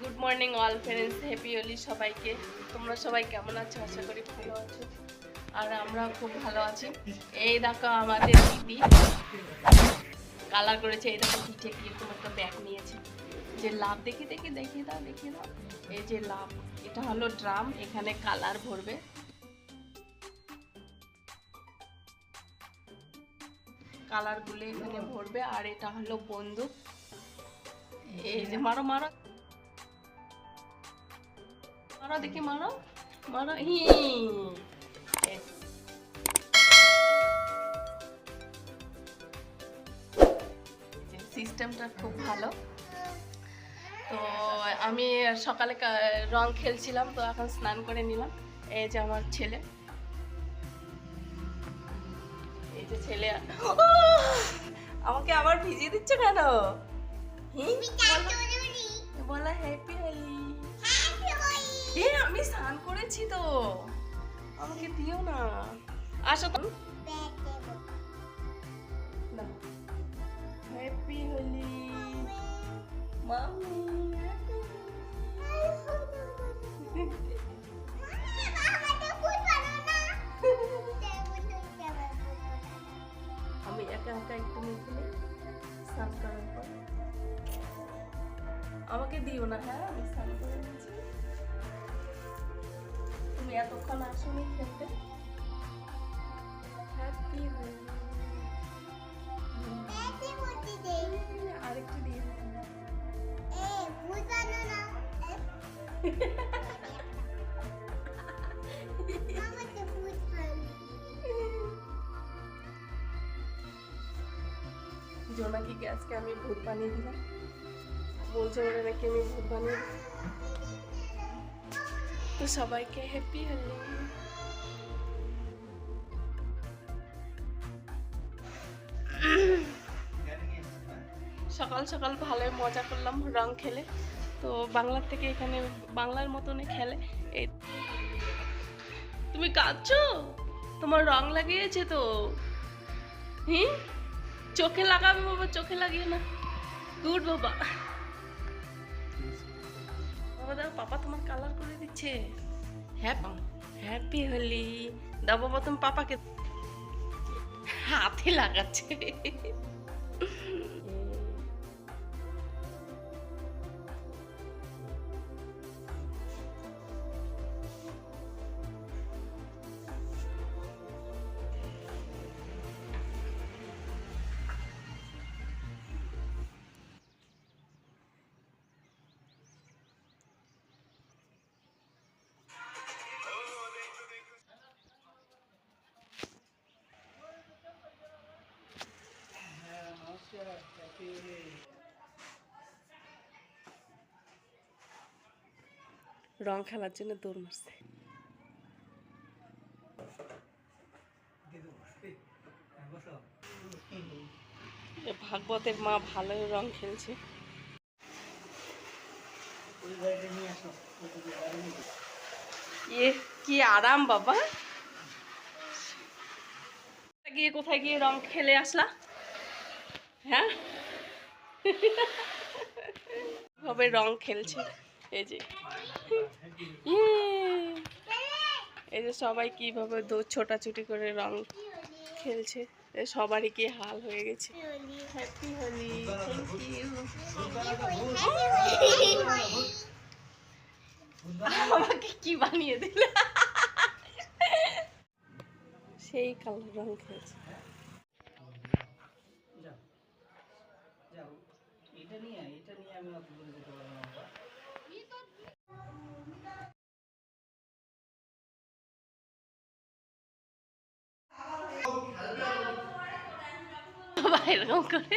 Good morning all friends happy Holi সবাইকে। তোমরা সবাই কেমন আছো? আশা করি ভালো আছো। আর আমরা খুব ভালো আছি। এই দেখো আমাদের দিদি কালার করেছে। এই দেখো পিঠে কীরকম একটা ব্যাগ নিয়েছে। যে লাভ দেখি দেখি দেখিয়ে দাও দেখিয়ে দাও। এই যে লাভ এটা হলো ড্রাম, এখানে কালার ভরবে। কালারগুলো এখানে ভরবে, আর এটা হলো বন্দুক। এই যে মারো মারো। মারো দেখি, মারো মারো, হি। সিস্টেমটা খুব ভালো। তো আমি সকালে রং খেলছিলাম, তো এখন স্নান করে নিলাম। এই যে আমার ছেলে। এই যে ছেলে। আমাকে আবার ভিজিয়ে দিচ্ছ কেন? বলো- হ্যাপি হোলি এ, আমি স্নান করেছি তো। আমাকে দিও না। আসো তো। হ্যাপি হোলি মামি আমি একা একা একটু মেখে নিই স্নান করার পর আমাকে দিও না হ্যাঁ? আমি স্নান করে নিয়েছি তুমি এতক্ষণ আসোনি খেলতে? হ্যাপি আরেকটু দিয়ে জোনাকিকে আজকে আমি ভূত বানিয়ে দিলাম? বলছে ওরা নাকি আমি ভূত বানিয়ে। তো সবাইকে হ্যাপি হলি সকাল সকাল ভালোই মজা করলাম রং খেলে। তো বাংলার থেকে এখানে বাংলার মতনই খেলে। এই তুমি কাঁদছো? তোমার রং লাগিয়েছে তো। হুম? চোখে লাগাবে বাবা চোখে লাগিয়ে না গুড বাবা বাবা দাও পাপা তোমার কালার করে দিচ্ছে হ্যাঁ হ্যাপি হলি দাও বাবা তুমি পাপাকে হাতে লাগাচ্ছে রং খেলার জন্য দৌড় মারছে। ভাগবতের মা ভালোই রং খেলছে। কি আরাম বাবা। গিয়ে কোথায় গিয়ে রং খেলে আসলা? হ্যাঁ? ভাবে রং খেলছে। এই যে! এই যে সবাই কীভাবে দৌড় ছোটাছুটি করে রং খেলছে। সবারই কি হাল হয়ে গেছে। হ্যাপি হোলি আমাকে কি বানিয়ে দিলে? সেই কালার রং খেলছে। এটা নিয়ে এটা নিয়ে আমি অত দূরে যেতে পারব না এরকম করে।